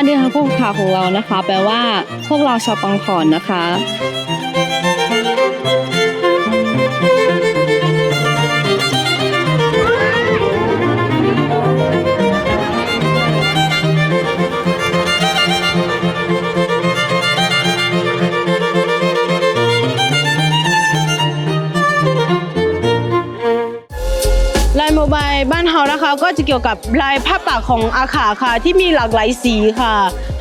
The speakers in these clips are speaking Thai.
อันนี้ค่ะผู้ข่าวของเรานะคะ แปลว่าพวกเราชาวปังขอนนะคะ บายบ้านเฮานะคะ ก็จะเกี่ยวกับลายผ้าปากของอาขาค่ะ ที่มีหลากหลายสีค่ะ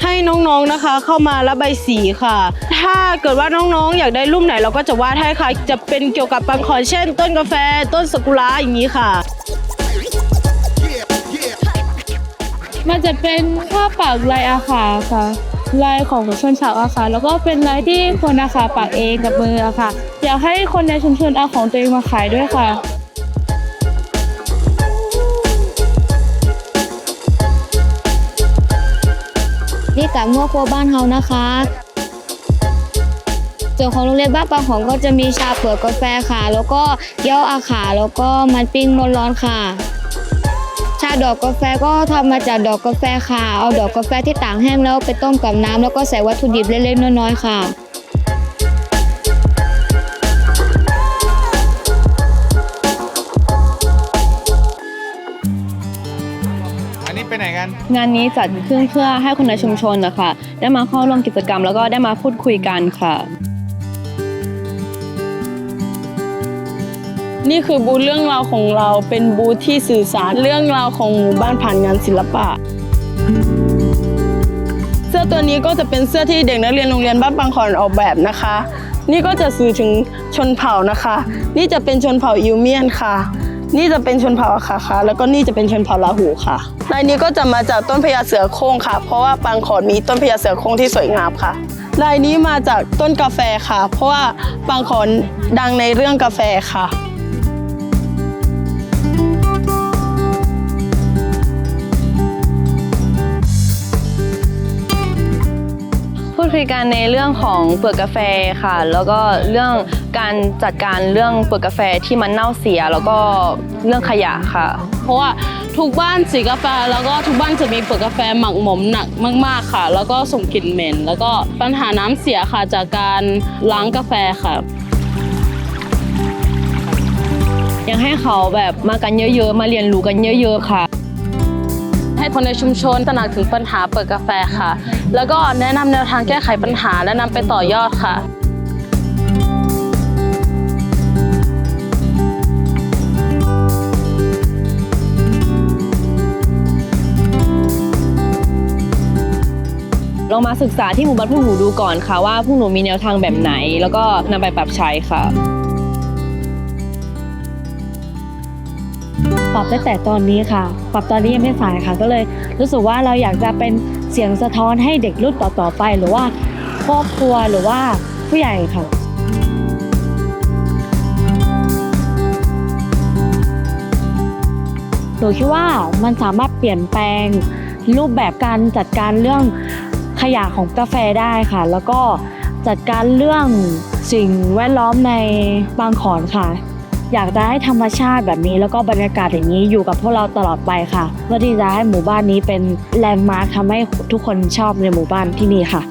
ให้น้องๆนะคะเข้ามาระบายสีค่ะ ถ้าเกิดว่าน้องๆ อยากได้รูปไหนเราก็จะวาดให้ค่ะ จะเป็นเกี่ยวกับปังคอนเช่น ต้นกาแฟ ต้นสกุระอย่างนี้ค่ะมันจะเป็นผ้าปากลายอาขาค่ะ ลายของชนเผ่าอาขาแล้วก็เป็นลายที่คนอาขาปากเองกับมืออะค่ะ อยากให้คนในชุมชนเอาของตัวเองมาขายด้วยค่ะ ที่กับมั่วครัวบ้านเฮานะคะส่วนของโรงเรียนบ้านปางหองก็จะมีชาเปลือกกาแฟค่ะ แล้วก็เกี๊ยวอาขาแล้วก็มันปิ้งมนร้อนค่ะ ชาดอกกาแฟก็ทำมาจากดอกกาแฟค่ะ เอาดอกกาแฟที่ตากแห้งแล้วไปต้มกับน้ำแล้วก็ใส่วัตถุดิบเล็กๆน้อยๆค่ะ นี้ไปไหนกัน งานนี้จัดขึ้นเพื่อให้คนในชุมชนนะคะ ได้มาเข้าร่วมกิจกรรมแล้วก็ได้มาพูดคุยกันค่ะ นี่คือบูธเรื่องราวของเราเป็นบูธที่สื่อสารเรื่องราวของหมู่บ้านผ่านงานศิลปะ เสื้อตัวนี้ก็จะเป็นเสื้อที่เด็กนักเรียนโรงเรียนบ้านบางขอนออกแบบนะคะ นี่ก็จะสื่อถึงชนเผ่านะคะ นี่จะเป็นชนเผ่าอิวเมียนค่ะ นี่จะเป็นชนเผ่าอาคาค่ะ แล้วก็นี่จะเป็นชนเผ่าลาหูค่ะลายนี้ก็จะมาจากต้นพญาเสือโคร่งค่ะ เพราะว่าปางขอนมีต้นพญาเสือโคร่งที่สวยงามค่ะลายนี้มาจากต้นกาแฟค่ะ เพราะว่าปางขอนดังในเรื่องกาแฟค่ะ ยกันในเรื่องของเปลือกกาแฟค่ะ แล้วก็เรื่องการจัดการเรื่องเปลือกกาแฟที่มันเน่าเสีย แล้วก็เรื่องขยะค่ะ เพราะว่าทุกบ้านสีกาแฟแล้วก็ทุกบ้านจะมีเปลือกกาแฟหมักหมมหนักมาก ๆค่ะ แล้วก็ส่งกลิ่นเหม็น แล้วก็ปัญหาน้ำเสียค่ะจากการล้างกาแฟค่ะยังให้เขาแบบมากันเยอะๆ มาเรียนรู้กันเยอะ ๆ ค่ะ ให้คนในชุมชนตระหนักถึงปัญหาเปิดกาแฟค่ะ แล้วก็แนะนำแนวทางแก้ไขปัญหาและนำไปต่อยอดค่ะ ลองมาศึกษาที่หมู่บ้านพวกหนูดูก่อนค่ะว่าพวกหนูมีแนวทางแบบไหน แล้วก็นำไปปรับใช้ค่ะ ปรับตั้งแต่ตอนนี้ค่ะ ปรับตอนนี้ยังไม่สายค่ะ ก็เลยรู้สึกว่าเราอยากจะเป็นเสียงสะท้อนให้เด็กรุ่นต่อๆไป หรือว่าครอบครัวหรือว่าผู้ใหญ่ค่ะหนูคิดว่ามันสามารถเปลี่ยนแปลงรูปแบบการจัดการเรื่องขยะของกาแฟได้ค่ะ แล้วก็จัดการเรื่องสิ่งแวดล้อมในบางขอนค่ะ อยากจะให้ธรรมชาติแบบนี้ แล้วก็บรรยากาศอย่างนี้อยู่กับพวกเราตลอดไปค่ะ เพื่อที่จะให้หมู่บ้านนี้เป็นแลนด์มาร์คทำให้ทุกคนชอบในหมู่บ้านที่นี่ค่ะ